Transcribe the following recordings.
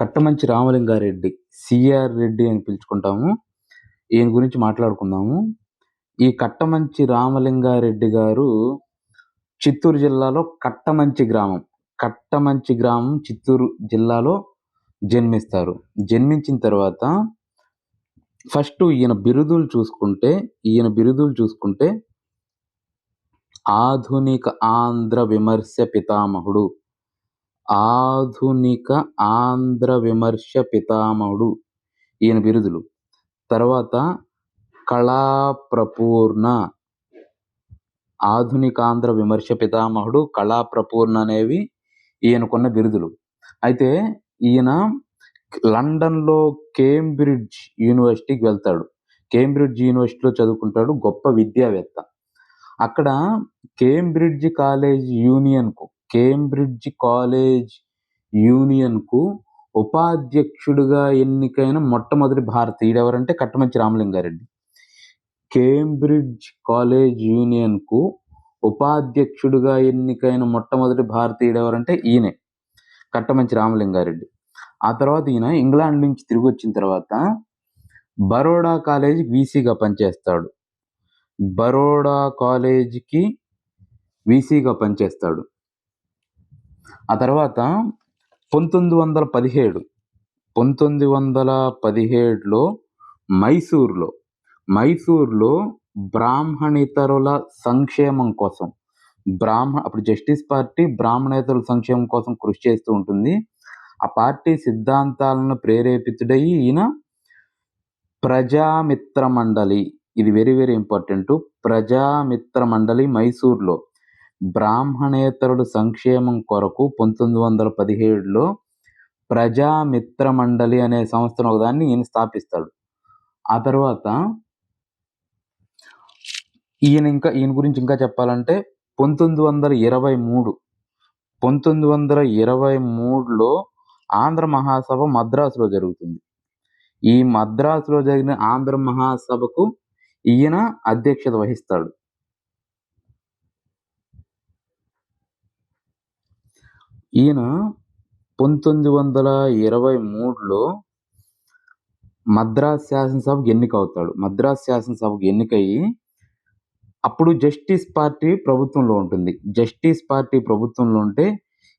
Kattamanchi Ramalinga Reddy CR Reddy అని పిలుచుకుంటాము. ఈయన గురించి మాట్లాడుకుందాము. ఈ కట్టమంచి రామలింగారెడ్డి గారు చిత్తూరు జిల్లాలో కట్టమంచి గ్రామం. కట్టమంచి గ్రామం చిత్తూరు జిల్లాలో జన్మిస్తారు. జన్మించిన తర్వాత ఫస్ట్ ఈయన బిరుదులు చూసుకుంటే ఈయన బిరుదులు చూసుకుంటే ఆధునిక ఆంధ్ర విమర్శ పితామహుడు ఆధునిక ఆంధ్ర విమర్శ పితామహుడు. ఈయన బిరుదులు. తర్వాత కళాప్రపూర్ణ. ఆధునిక ఆంధ్ర విమర్శ పితామహుడు కళాప్రపూర్ణ అనేవి ఈయనకున్న బిరుదులు. అయితే ఈయన లండన్లో కేంబ్రిడ్జ్ యూనివర్సిటీకి వెళ్తాడు. కేంబ్రిడ్జ్ యూనివర్సిటీలో చదువుకుంటాడు గొప్ప విద్యావేత్త. అక్కడ కేంబ్రిడ్జ్ కాలేజ్ యూనియన్కు కేంబ్రిడ్జ్ కాలేజ్ యూనియన్కు ఉపాధ్యక్షుడిగా ఎన్నికైన మొట్టమొదటి భారతీయుడు ఎవరంటే కట్టమంచి రామలింగారెడ్డి. కేంబ్రిడ్జ్ కాలేజ్ యూనియన్కు ఉపాధ్యక్షుడిగా ఎన్నికైన మొట్టమొదటి భారతీయుడు ఎవరంటే ఈయనే కట్టమంచి రామలింగారెడ్డి. ఆ తర్వాత ఈయన ఇంగ్లాండ్ నుంచి తిరిగి వచ్చిన తర్వాత బరోడా కాలేజ్ వీసీగా పనిచేస్తాడు. బరోడా కాలేజీకి వీసీగా పనిచేస్తాడు. ఆ తర్వాత పంతొమ్మిది వందల పదిహేడు పంతొమ్మిది వందల పదిహేడులో మైసూర్లో మైసూర్లో బ్రాహ్మణితరుల సంక్షేమం కోసం బ్రాహ్మ అప్పుడు జస్టిస్ పార్టీ బ్రాహ్మణేతరుల సంక్షేమం కోసం కృషి చేస్తూ ఉంటుంది. ఆ పార్టీ సిద్ధాంతాలను ప్రేరేపితుడయి ఈయన ప్రజామిత్ర మండలి ఇది వెరీ వెరీ ఇంపార్టెంట్ ప్రజామిత్ర మండలి మైసూర్లో. బ్రాహ్మణేతరుడు సంక్షేమం కొరకు పంతొమ్మిది వందల పదిహేడులో ప్రజామిత్ర మండలి అనే సంస్థను ఒకదాన్ని ఈయన స్థాపిస్తాడు. ఆ తర్వాత ఈయన ఇంకా ఈయన గురించి ఇంకా చెప్పాలంటే పంతొమ్మిది వందల ఇరవై మూడు పంతొమ్మిది వందల ఇరవై మూడులో ఆంధ్ర మహాసభ మద్రాసులో జరుగుతుంది. ఈ మద్రాసులో జరిగిన ఆంధ్ర మహాసభకు ఈయన అధ్యక్షత వహిస్తాడు. ఈయన పంతొమ్మిది వందల ఇరవై మూడులో మద్రాస్ శాసనసభకు ఎన్నికవుతాడు. మద్రాస్ శాసనసభకు ఎన్నికయ్యి అప్పుడు జస్టిస్ పార్టీ ప్రభుత్వంలో ఉంటుంది. జస్టిస్ పార్టీ ప్రభుత్వంలో ఉంటే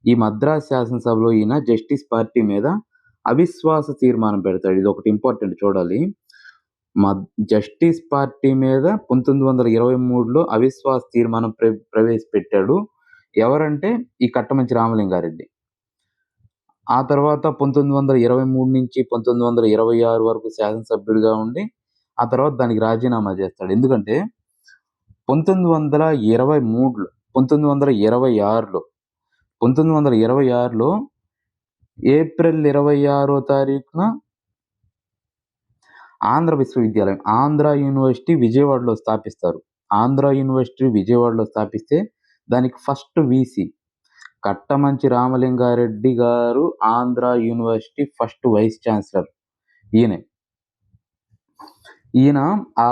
ఈ మద్రాస్ శాసనసభలో ఈయన జస్టిస్ పార్టీ మీద అవిశ్వాస తీర్మానం పెడతాడు. ఇది ఒకటి ఇంపార్టెంట్ చూడాలి. మద్ జస్టిస్ పార్టీ మీద పంతొమ్మిది వందల ఇరవై మూడులో అవిశ్వాస తీర్మానం ప్ర ప్రవేశపెట్టాడు. ఎవరంటే ఈ కట్టమంచి రామలింగారెడ్డి. ఆ తర్వాత పంతొమ్మిది వందల ఇరవై మూడు నుంచి పంతొమ్మిది వందల ఇరవై ఆరు వరకు శాసనసభ్యుడిగా ఉండి ఆ తర్వాత దానికి రాజీనామా చేస్తాడు. ఎందుకంటే పంతొమ్మిది వందల ఇరవై మూడులో పంతొమ్మిది వందల ఇరవై ఆరులో పంతొమ్మిది వందల ఇరవై ఆరులో ఏప్రిల్ ఇరవై ఆరో తారీఖున ఆంధ్ర విశ్వవిద్యాలయం ఆంధ్ర యూనివర్సిటీ విజయవాడలో స్థాపిస్తారు. ఆంధ్ర యూనివర్సిటీ విజయవాడలో స్థాపిస్తే దానికి ఫస్ట్ వీసీ కట్టమంచి రామలింగారెడ్డి గారు Andhra university first vice chancellor ఈయనే. ఈయన ఆ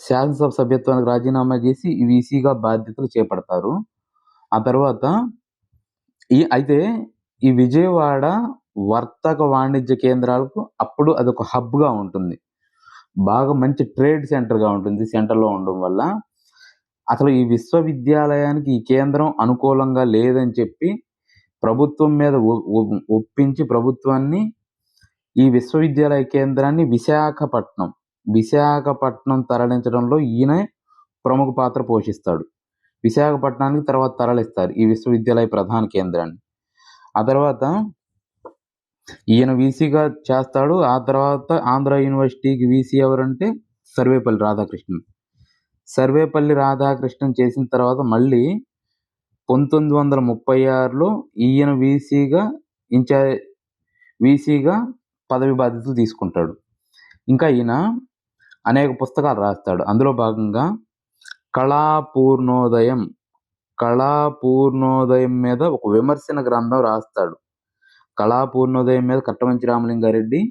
శాసనసభ సభ్యత్వానికి రాజీనామా చేసి వీసీగా బాధ్యతలు చేపడతారు. ఆ తర్వాత ఈ అయితే ఈ విజయవాడ వర్తక వాణిజ్య కేంద్రాలకు అప్పుడు అదొక హబ్గా ఉంటుంది. బాగా మంచి ట్రేడ్ సెంటర్గా ఉంటుంది. సెంటర్లో ఉండడం వల్ల అసలు ఈ విశ్వవిద్యాలయానికి ఈ కేంద్రం అనుకూలంగా లేదని చెప్పి ప్రభుత్వం మీద ఒ- ఒప్పించి ప్రభుత్వాన్ని ఈ విశ్వవిద్యాలయ కేంద్రాన్ని విశాఖపట్నం విశాఖపట్నం తరలించడంలో ఈయన ప్రముఖ పాత్ర పోషిస్తాడు. విశాఖపట్నానికి తర్వాత తరలిస్తారు ఈ విశ్వవిద్యాలయ ప్రధాన కేంద్రాన్ని. ఆ తర్వాత ఈయన వీసీగా చేస్తాడు ఆ తర్వాత ఆంధ్ర యూనివర్సిటీకి వీసీ ఎవరంటే సర్వేపల్లి రాధాకృష్ణన్. సర్వేపల్లి రాధాకృష్ణన్ చేసిన తర్వాత మళ్ళీ పంతొమ్మిది వందల ముప్పై ఆరులో ఈయన వీసీగా ఇన్ఛార్జ్ వీసీగా పదవి బాధ్యతలు తీసుకుంటాడు. ఇంకా ఈయన అనేక పుస్తకాలు రాస్తాడు. అందులో భాగంగా కళాపూర్ణోదయం కళాపూర్ణోదయం మీద ఒక విమర్శన గ్రంథం రాస్తాడు. కళాపూర్ణోదయం మీద కట్టమంచి రామలింగారెడ్డి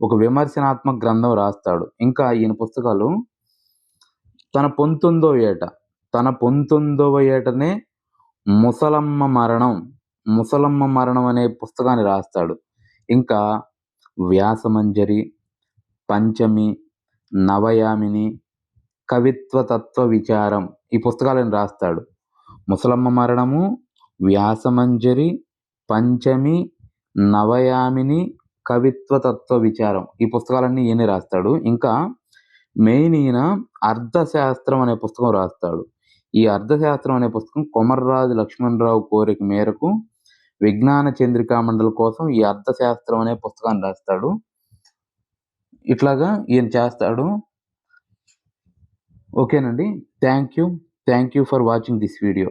ఒక విమర్శనాత్మక గ్రంథం రాస్తాడు. ఇంకా ఈయన పుస్తకాలు తన పంతొమ్మిదవ ఏట తన పంతొమ్మిదవ ఏటనే ముసలమ్మ మరణం ముసలమ్మ మరణం అనే పుస్తకాన్ని రాస్తాడు. ఇంకా వ్యాసమంజరి పంచమి నవయామిని కవిత్వ తత్వ విచారం ఈ పుస్తకాలను రాస్తాడు. ముసలమ్మ మరణము వ్యాసమంజరి పంచమి నవయామిని కవిత్వ తత్వ విచారం ఈ పుస్తకాలన్నీ ఈయనే రాస్తాడు. ఇంకా మెయిన్ ఈయన అర్థశాస్త్రం అనే పుస్తకం రాస్తాడు. ఈ అర్థశాస్త్రం అనే పుస్తకం కొమర్రాజు లక్ష్మణరావు కోరిక మేరకు విజ్ఞాన చంద్రికా మండలి కోసం ఈ అర్థశాస్త్రం అనే పుస్తకాన్ని రాస్తాడు. ఇట్లాగా ఈయన చేస్తాడు. ఓకేనండి. Thank you. Thank you for watching this video.